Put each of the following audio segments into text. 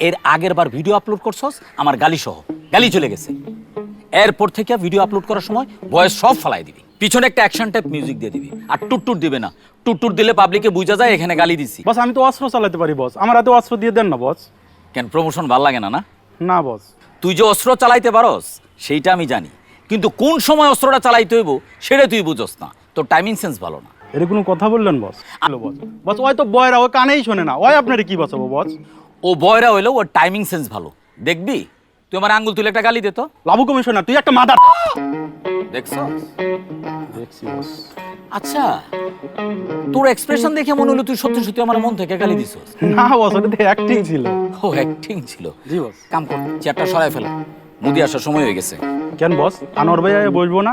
এর আগের বার video upload করছস? আমার গালি সহ। গালি চলে গেছে। এরপর থেকে ভিডিও আপলোড করার সময় বয়স সব ফালাই দিবি। পিছনে একটা অ্যাকশন টাইপ মিউজিক দিয়ে দিবি। আর টুটটুট দিবে না। টুটটুট দিলে পাবলিকে বুঝা যায় এখানে গালি দিছি। বস আমি তো অস্ত্র চালাতে পারি বস। আমার হাতে অস্ত্র দিয়ে দেন না বস। কেন প্রমোশন ভালো লাগে না না? না বস। তুই যে অস্ত্র চালাইতে পারস সেইটা আমি জানি। কিন্তু কোন সময় অস্ত্রটা চালাইতে হইব সেটা তুই বুঝস না। তোর টাইমিং সেন্স ভালো না। এর কোনো কথা বললেন বস? বস বস ওই তো বয়রা ওই কানেই শোনে না। ওই আপনারে কি বসাবো বস? ও বয়রা হইল ওর টাইমিং সেন্স ভালো। দেখবি? তুই আমার আঙ্গুল তুলে একটা গালি দে তো। লাভু কমিশনার তুই একটা মাদার। দেখছ? দেখছি বস আচ্ছা তোর এক্সপ্রেশন দেখে মনে হলো তুই সত্যি সত্যি আমার মন থেকে গালি দিছস না বস ওটা অ্যাক্টিং ছিল। ও অ্যাক্টিং ছিল। জি বস কাম কর চেয়ারটা সরাই ফেলা। মুদি আসার সময় হয়ে গেছে। কেন বস আনোয়ার ভাই বসবো না?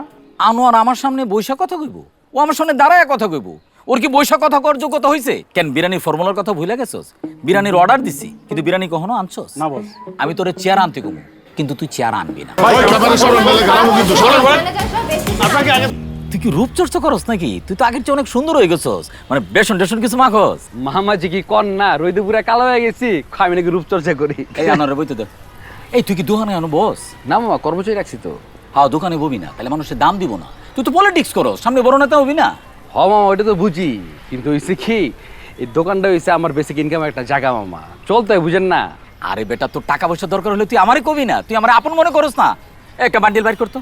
আনোয়ার আমার সামনে বৈশা কথা কইব? ও আমার সামনে দাঁড়ায় কথা কইব। ওর কি বৈশা কথা করার যোগ্যতা হয়েছে কেন বিরিয়ানির ফর্মুলার কথা ভুলে গেছস? বিরিয়ানির অর্ডার দিছি কিন্তু বিরিয়ানি কখনো আনছস? না বস। আমি তোরে চেয়ার আনতে কমু কিন্তু তুই চেয়ার আনবি না। তুই কি রূপচর্চা করস নাকি? তুই তো আগের চেয়ে অনেক সুন্দর হয়ে গেছস। মানে বেসন টেসন কিছু মাখস? মামাজি কি কন না রইদে পুরা কালো হয়ে গেছি। আমি নাকি রূপচর্চা করি? এই আনোয়ারের বইতে দে। এই তুই কি দোকানে আনো বস? না মামা কর্মচারী রাখছি তো। হ্যাঁ দোকানে ববি না। তাহলে মানুষের দাম দিব না। তুই তো পলিটিক্স করস সামনে বড় নেতা হবি না? হ মামা ওইটা তো বুঝি। কিন্তু হইছে কি এই দোকানটা হইছে আমার বেসিক ইনকাম একটা জায়গা মামা। চলতে হয় বুঝেন না। আরে বেটা তোর টাকা পয়সা দরকার হলে তুই আমারই কবি না। তুই আমার আপন মনে করস না। একটা বান্ডিল বাইর করতো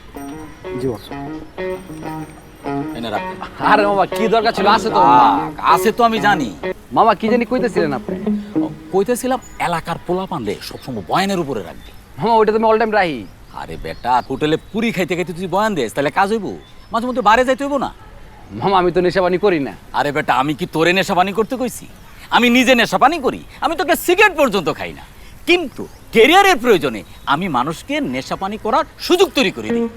জি বস। এনে রাখ। আরে মামা কি দরকার ছিল? আছে তো আছে তো আমি জানি। মামা কি জানি কইতেছিলেন আপনি? কইতেছিলাম এলাকার পোলা পানলে সবসময় বয়ানের উপরে রাখবি। মামা ওইটা তো আমি অল টাইম রাহি আরে বেটা হোটেলে পুরি খাইতে খাইতে তুই বয়ান দেস তাহলে কাজ হইব? মাঝে মধ্যে বারে যাইতে হইব না? মামা আমি তো নেশাবানি করি না। আরে বেটা আমি কি তোরে নেশাপানি করতে কইছি? আমি নিজে নেশাপানি করি আমি তোকে সিগারেট পর্যন্ত খাই না। কিন্তু কেরিয়ারের প্রয়োজনে আমি মানুষকে নেশাপানি করার সুযোগ তৈরি করে দিই।